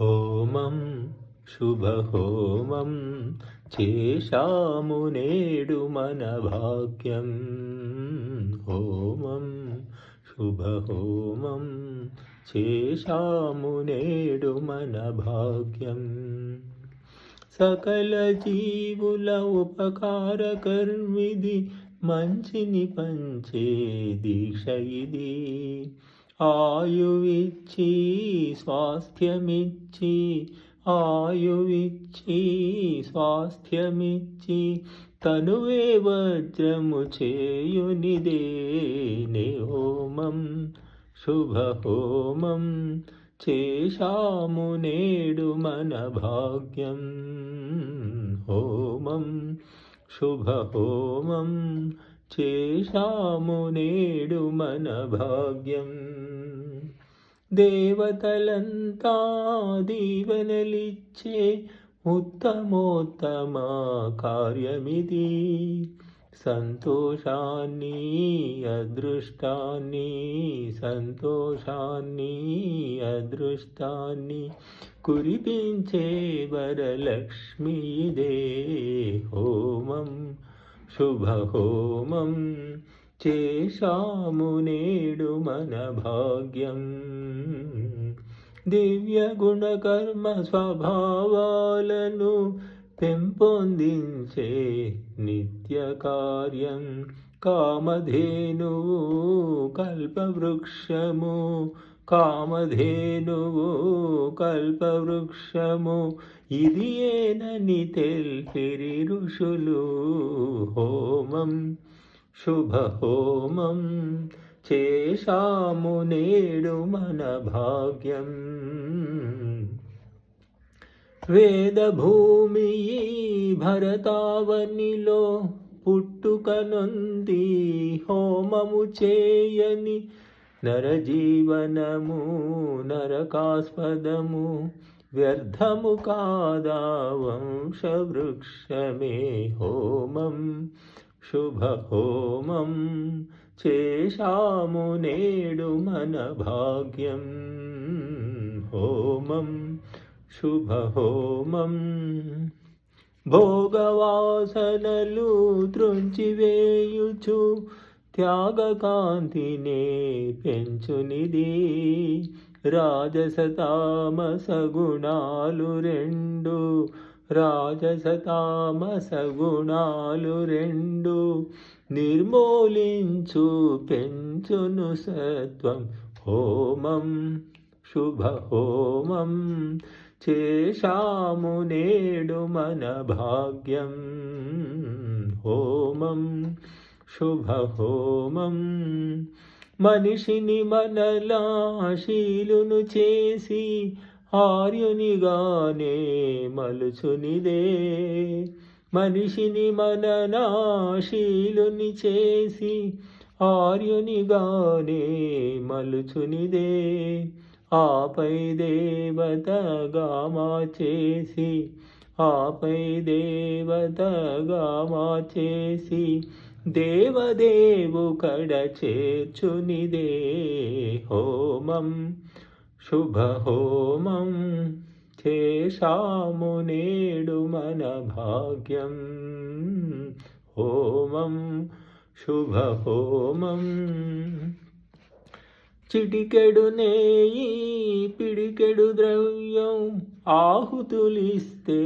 హోమం శుభహోమం చేశాము నేడు మన భాగ్యం. హోమం శుభహోమం చేశాము నేడు మన భాగ్యం. సకల జీవుల ఉపకారకర్మిది మంచిని పంచే దీక్ష ఇది. ఆయువిచ్చి స్వాస్థ్యమిచ్చి ఆయువిచ్చి స్వాస్థ్యమిచ్చి తనువే వజ్రము చేయునిదే నే హోమం శుభహోమం చేశాము నేడు మన భాగ్యం హోమం శుభహోమం చేశాము నేడు మన భాగ్యం. దేవతలంతా దీవెనలిచ్చే ఉత్తమోత్తమ కార్యమిది. సంతోషాన్ని అదృష్టాన్ని సంతోషాన్ని అదృష్టాన్ని కురిపించే వరలక్ష్మీదే హోమం. శుభహోమం చేశాము నేడు మన భాగ్యం. దివ్య గుణకర్మ స్వభావాలను పెంపొందించే నిత్య కార్యం. కామధేనువు కల్పవృక్షము. కామధేనువు కల్పవృక్షము. ఇది ఏనని తెల్పిరి ఋషులు హోమం. శుభహోమం చేశాము నేడు మన భాగ్యం. వేదభూమి భరతావనిలో పుట్టుకనుంది హోమము చేయని నరజీవనము నరకాస్పదము వ్యర్థము కాదా వంశవృక్షమే హోమం శుభహోమం చేశాము నేడు మన భాగ్యం హోమం శుభహోమం. భోగవాసనలు త్రుంచివేయుచు త్యాగకాంతినే పెంచునిది. రాజసతామస గుణాలు రెండు రాజసతామస గుణాలు రెండు. నిర్మూలించు పెంచును సత్వం హోమం శుభహోమం. చేశాము నేడు మన భాగ్యం. హోమం శుభహోమం. మనిషిని మనలాశీలును చేసి ఆర్యునిగానే మలుచునిదే. మనిషిని మననాశీలుని చేసి ఆర్యునిగానే మలుచునిదే. ఆపై దేవతగా చేసి ఆపై దేవతగా చేసి దేవదేవు కడ చేర్చునిదే హోమం శుభహోమం చేశాము నేడు మన భాగ్యం హోమం శుభహోమం చిటికెడు నేయి పిడికెడు ద్రవ్యం ఆహుతులిస్తే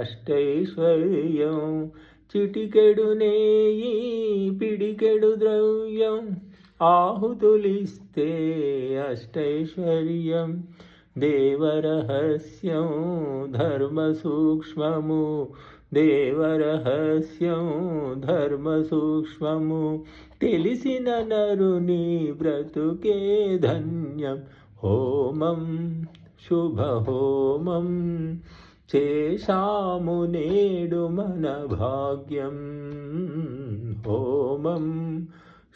అష్టైశ్వర్యం. చిటికెడు నేయి పిడికెడు ద్రవ్యం ఆహుతులిస్తే అష్టైశ్వర్యం. దేవరహస్యం ధర్మసూక్ష్మము దేవరహస్యం ధర్మసూక్ష్మము తెలిసిన నరుని బ్రతుకే ధన్యం హోమం శుభహోమం చేశాము నేడు మన భాగ్యం హోమం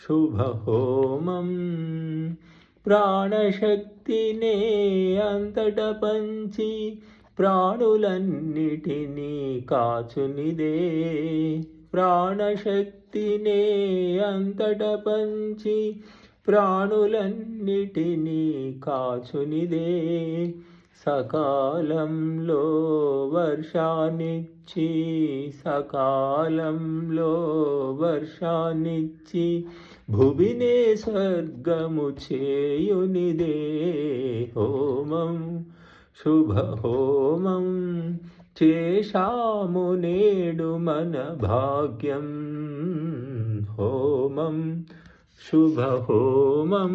శుభహోమం ప్రాణశక్తినే అంతట పంచి ప్రాణులన్నిటినీ కాచునిదే. ప్రాణశక్తినే అంతట పంచి ప్రాణులన్నిటినీ కాచునిదే. సకాలంలో వర్షానిచ్చి సకాలంలో వర్షానిచ్చి భువినే స్వర్గము చేయునిదే హోమం శుభ హోమం చేశాము నేడు మన భాగ్యం హోమం శుభ హోమం